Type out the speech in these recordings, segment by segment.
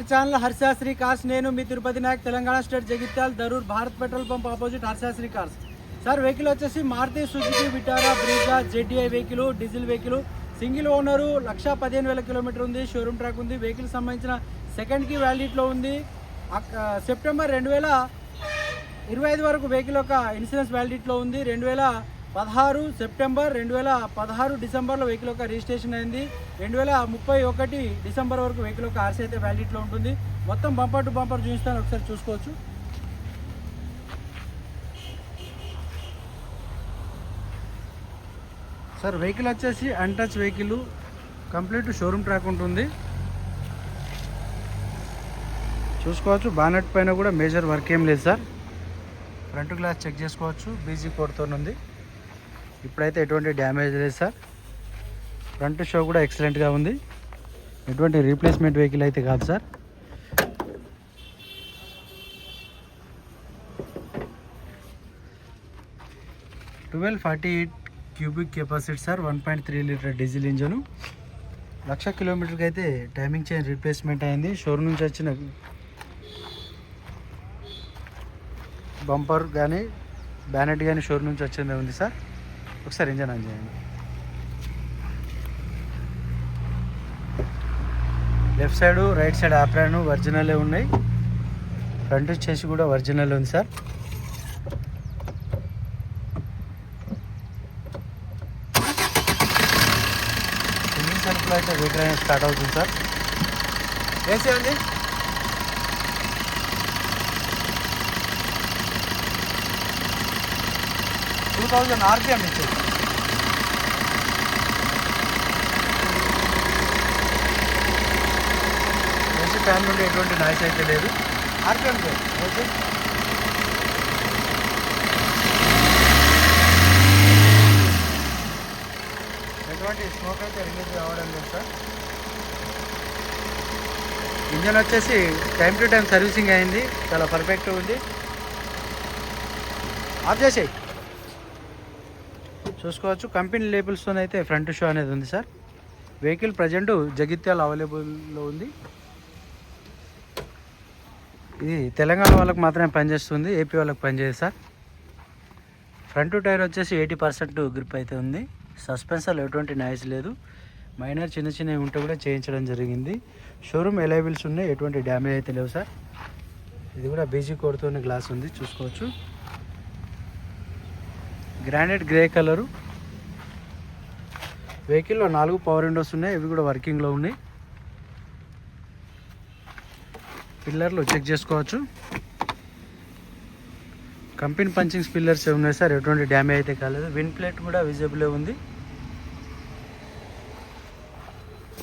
Our channel Harsha Sri cars నేను మీ Tirupati Nayak Telangana state Jagityal Darur Bharat petrol pump opposite Harshasri cars sir vehicle వచ్చేసి Maruti Suzuki Vitara Brezza ZDI vehicle diesel vehicle. Single owner lakh పదిహేను వేల kilometre ఉంది showroom track ఉంది. Vehicle సంబంధించిన సెకండ్కి వ్యాలిడిటీలో ఉంది. September రెండు వేల ఇరవై ఐదు వరకు వెహికల్ యొక్క ఇన్సూరెన్స్ వ్యాలిడిటీలో ఉంది. రెండు వేల పదహారు సెప్టెంబర్ రెండు వేల పదహారు డిసెంబర్లో వెహికల్ యొక్క రిజిస్ట్రేషన్ అయింది. రెండు వేల ముప్పై ఒకటి డిసెంబర్ వరకు వెహికల్ యొక్క ఆర్సీ అయితే వ్యాలిడిటీలో ఉంటుంది. మొత్తం బంపర్ టు బంపర్ చూపిస్తాను ఒకసారి చూసుకోవచ్చు. సార్ వెహికల్ వచ్చేసి untouch vehicle complete showroom track ఉంటుంది. చూసుకోవచ్చు బానెట్ పైన కూడా మేజర్ వర్క్ ఏం లేదు సార్. ఫ్రంట్ గ్లాస్ చెక్ చేసుకోవచ్చు బీజీ కోడ్తో ఉంది ఇప్పుడైతే ఎటువంటి డ్యామేజ్ లేదు సార్. ఫ్రంట్ షో కూడా ఎక్సలెంట్గా ఉంది. ఎటువంటి రీప్లేస్మెంట్ వెహికల్ అయితే కాదు sir. Twelve forty eight cubic capacity sir one point three litre diesel engine lakh కిలోమీటర్కి అయితే టైమింగ్ చైన్ రీప్లేస్మెంట్ అయింది. షోరూమ్ నుంచి వచ్చిన బంపర్ కానీ బ్యానెట్ కానీ షోరూమ్ నుంచి వచ్చిందే ఉంది సార్. ఒకసారి ఇంజన్ ఆన్ చేయండి. Left side right side apron ఒరిజినలే ఉన్నాయి. ఫ్రంట్ చేసి కూడా ఒరిజినల్ ఉంది సార్. సింగిల్ సెల్ఫ్లో అయితే వెహికల్ అనేది స్టార్ట్ అవుతుంది సార్. ఏసీ అండి? థౌజండ్ ఆర్పిఎం ఇచ్చేది ఏసీ ఫ్యాన్ నుండి ఎటువంటి నాయిస్ అయితే లేదు. RPM okay. ఎటువంటి స్మోక్ అయితే రిలీజ్ కావడం లేదు సార్. ఇంజన్ వచ్చేసి టైం టు టైం సర్వీసింగ్ అయింది. చాలా పర్ఫెక్ట్ ఉంది. ఆఫ్ చేసేయి. చూసుకోవచ్చు. కంపెనీ లేబుల్స్తో అయితే ఫ్రంట్ షో అనేది ఉంది సార్. వెహికల్ ప్రజెంట్ జగిత్యాల అవైలబుల్లో ఉంది. ఇది తెలంగాణ వాళ్ళకి మాత్రమే పనిచేస్తుంది. ఏపీ వాళ్ళకి పనిచేయదు సార్. ఫ్రంట్ టైర్ వచ్చేసి ఎయిటీ పర్సెంట్ గ్రిప్ అయితే ఉంది. సస్పెన్సర్లో ఎటువంటి నాయిస్ లేదు. మైనర్ చిన్న చిన్నవి ఉంటే కూడా చేయించడం జరిగింది. షోరూమ్ ఎలైబుల్స్ ఉన్నాయి. ఎటువంటి డ్యామేజ్ అయితే లేవు సార్. ఇది కూడా బీజీ కోడ్తోనే గ్లాస్ ఉంది. చూసుకోవచ్చు. Granite grey colour. వెహికల్లో నాలుగు పవర్ విండోస్ ఉన్నాయి ఇవి కూడా వర్కింగ్లో ఉన్నాయి. పిల్లర్లు చెక్ చేసుకోవచ్చు. కంపెనీ పంచింగ్స్ పిల్లర్స్ ఉన్నాయి సార్? ఎటువంటి డ్యామేజ్ అయితే కాలేదు. విన్ ప్లేట్ కూడా విజిబుల్ ఉంది.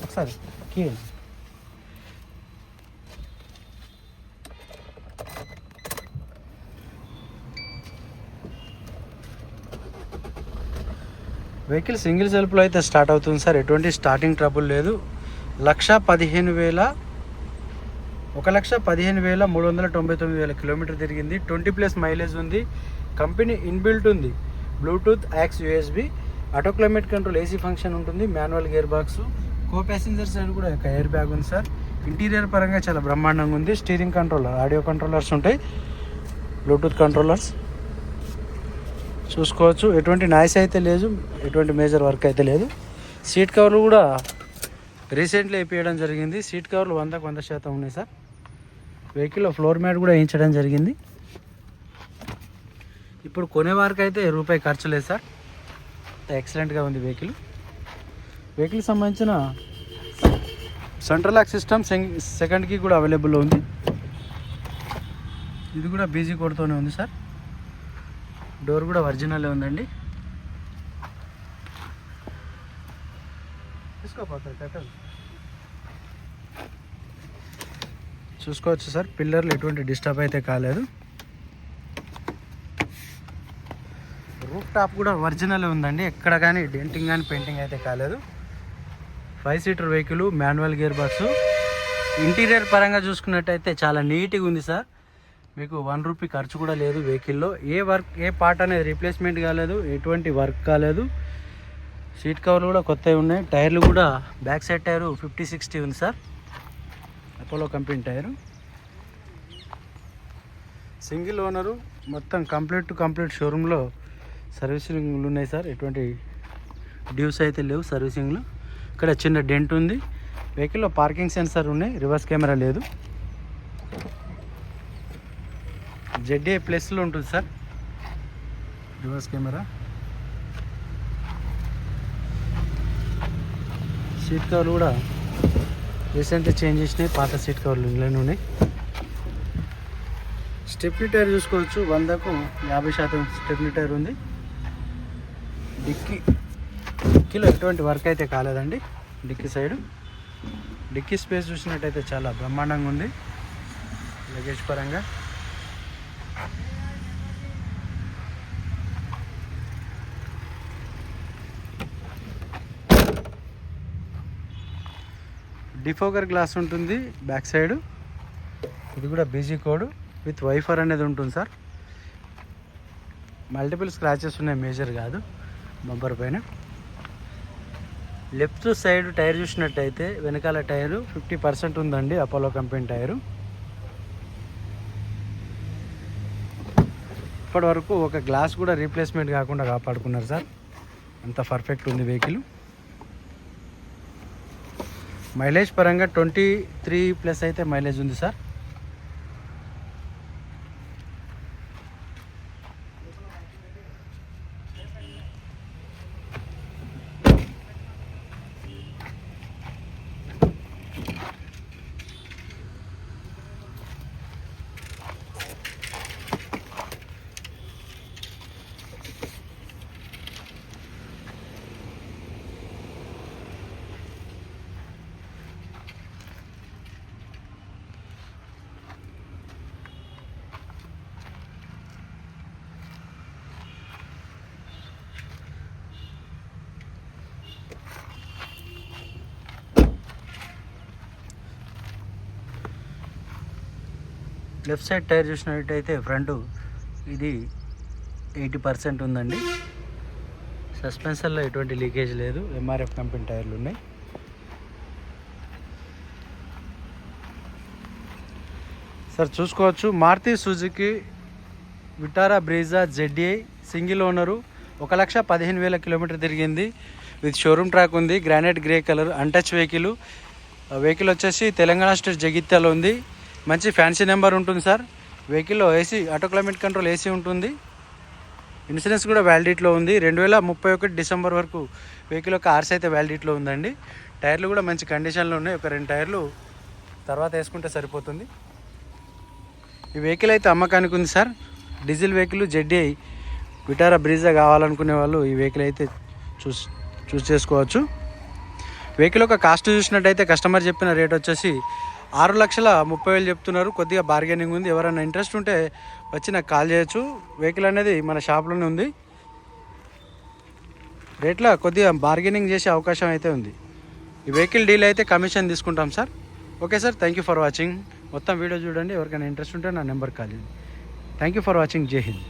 ఒకసారి కీ వెహికల్ సింగిల్ సెల్ఫ్లో అయితే స్టార్ట్ అవుతుంది సార్. ఎటువంటి స్టార్టింగ్ ట్రబుల్ లేదు. లక్ష పదిహేను వేల ఒక లక్ష పదిహేను వేల మూడు వందల తొంభై తొమ్మిది వేల కిలోమీటర్ తిరిగింది. ట్వంటీ ప్లస్ మైలేజ్ ఉంది. కంపెనీ ఇన్బిల్ట్ ఉంది. Bluetooth aux USB auto climate control AC function ఉంటుంది. Manual gear box co passenger side కూడా ఒక ఎయిర్ బ్యాగ్ ఉంది సార్. ఇంటీరియర్ పరంగా చాలా బ్రహ్మాండంగా ఉంది. స్టీరింగ్ కంట్రోలర్ ఆడియో కంట్రోలర్స్ ఉంటాయి. Bluetooth controllers. చూసుకోవచ్చు. ఎటువంటి నాయిస్ అయితే లేదు. ఎటువంటి మేజర్ వర్క్ అయితే లేదు. సీట్ కవర్లు కూడా రీసెంట్లీ వేయించడం జరిగింది. సీట్ కవర్లు వందకు వంద శాతం ఉన్నాయి సార్. వెహికల్లో ఫ్లోర్ మ్యాట్ కూడా వేయించడం జరిగింది. ఇప్పుడు కొనే వారికి అయితే రూపాయి ఖర్చు లేదు సార్. ఎక్సలెంట్గా ఉంది వెహికల్. వెహికల్ సంబంధించిన సెంట్రల్ లాక్ సిస్టమ్ సెకండ్కి కూడా అవైలబుల్లో ఉంది. ఇది కూడా బీజీ కోడ్తోనే ఉంది సార్. డోర్ కూడా ఒరిజినల్ ఉందండి. చూసుకోవచ్చు సార్ పిల్లర్లు ఎటువంటి డిస్టర్బ్ అయితే కాలేదు. రూఫ్ టాప్ కూడా ఒరిజినల్ ఉందండి. ఎక్కడ కానీ డెంటింగ్ కానీ పెయింటింగ్ అయితే కాలేదు. Five seater vehicle manual gear box interior పరంగా చూసుకున్నట్టయితే చాలా నీట్గా ఉంది సార్. మీకు వన్ రూపీ ఖర్చు కూడా లేదు వెహికల్లో ఏ వర్క్ ఏ పార్ట్ అనేది రీప్లేస్మెంట్ కాలేదు ఎటువంటి వర్క్ కాలేదు. సీట్ కవర్లు కూడా కొత్తవి ఉన్నాయి. టైర్లు కూడా back side tyre fifty sixty ఉంది sir. Apollo company tyre single owner మొత్తం కంప్లీట్ టు కంప్లీట్ షోరూంలో సర్వీసింగ్లు ఉన్నాయి సార్. ఎటువంటి డ్యూస్ అయితే లేవు సర్వీసింగ్లు ఇక్కడ చిన్న డెంట్ ఉంది. వెహికల్లో పార్కింగ్ సెన్సర్ ఉన్నాయి. రివర్స్ కెమెరా లేదు. జెడ్ఏ ప్లస్లో ఉంటుంది సార్. Reverse camera. సీట్ కవర్లు కూడా రీసెంట్గా చేంజ్ చేసినాయి పాత సీట్ కవర్లు ఇందులోనే ఉన్నాయి. స్టెప్నీ టైర్ చూసుకోవచ్చు వందకు యాభై శాతం స్టెప్నీ టైర్ ఉంది. డిక్కీ డిక్కీలో ఎటువంటి వర్క్ అయితే కాలేదండి డిక్కీ సైడ్. డిక్కీ స్పేస్ చూసినట్టయితే చాలా బ్రహ్మాండంగా ఉంది లగేజ్ పరంగా. డిఫోకర్ గ్లాస్ ఉంటుంది బ్యాక్ సైడ్. ఇది కూడా బీజీ కోడ్ విత్ వైఫర్ అనేది ఉంటుంది సార్. మల్టిపుల్ స్క్రాచెస్ ఉన్నాయి మేజర్ కాదు బంపర్ పైన. లెఫ్ట్ సైడ్ టైర్ చూసినట్టయితే వెనకాల టైరు ఫిఫ్టీ పర్సెంట్ ఉందండి అపోలో కంపెనీ టైరు. ఇప్పటి వరకు ఒక గ్లాస్ కూడా రీప్లేస్మెంట్ కాకుండా కాపాడుకున్నారు సార్. అంత పర్ఫెక్ట్ ఉంది వెహికల్. మైలేజ్ పరంగా ట్వంటీ త్రీ ప్లస్ అయితే మైలేజ్ ఉంది సార్. లెఫ్ట్ సైడ్ టైర్ చూసినట్టయితే ఫ్రంట్ ఇది ఎయిటీ పర్సెంట్ ఉందండి. సస్పెన్షన్లో ఎటువంటి లీకేజ్ లేదు. ఎంఆర్ఎఫ్ కంపెనీ టైర్లు ఉన్నాయి. సార్ చూసుకోవచ్చు. Maruti Suzuki Vitara Brezza Z A single owner. ఒక లక్ష పదిహేను వేల కిలోమీటర్ తిరిగింది. విత్ షోరూమ్ ట్రాక్ ఉంది. Granite grey colour untouch vehicle. Vehicle వచ్చేసి తెలంగాణ స్టేట్ జగిత్యాల ఉంది. మంచి ఫ్యాన్సీ నెంబర్ ఉంటుంది సార్. వెహికల్లో AC auto climate control AC ఉంటుంది. ఇన్సూరెన్స్ కూడా వ్యాలిడిటీలో ఉంది. రెండు వేల ముప్పై ఒకటి డిసెంబర్ వరకు వెహికల్ యొక్క ఆర్స్ అయితే వ్యాలిడిటీలో ఉందండి. టైర్లు కూడా మంచి కండిషన్లో ఉన్నాయి. ఒక రెండు టైర్లు తర్వాత వేసుకుంటే సరిపోతుంది. ఈ వెహికల్ అయితే అమ్మకానికి ఉంది sir. Diesel vehicle Z D Vitara Brezza కావాలనుకునే వాళ్ళు ఈ వెహికల్ అయితే చూస్ చూస్ చేసుకోవచ్చు. వెహికల్ యొక్క కాస్ట్ చూసినట్టయితే కస్టమర్ చెప్పిన రేట్ వచ్చేసి ఆరు లక్షల ముప్పై వేలు చెప్తున్నారు. కొద్దిగా బార్గెనింగ్ ఉంది. ఎవరైనా ఇంట్రెస్ట్ ఉంటే వచ్చి నాకు కాల్ చేయొచ్చు. వెహికల్ అనేది మన షాప్లోనే ఉంది. రేట్లో కొద్దిగా బార్గెనింగ్ చేసే అవకాశం అయితే ఉంది. ఈ వెహికల్ డీల్ అయితే కమిషన్ తీసుకుంటాం sir. Okay sir thank you for watching మొత్తం వీడియో చూడండి. ఎవరికైనా ఇంట్రెస్ట్ ఉంటే నా నెంబర్ కాల్ చేయండి. థ్యాంక్ యూ ఫర్ వాచింగ్ జై హింద్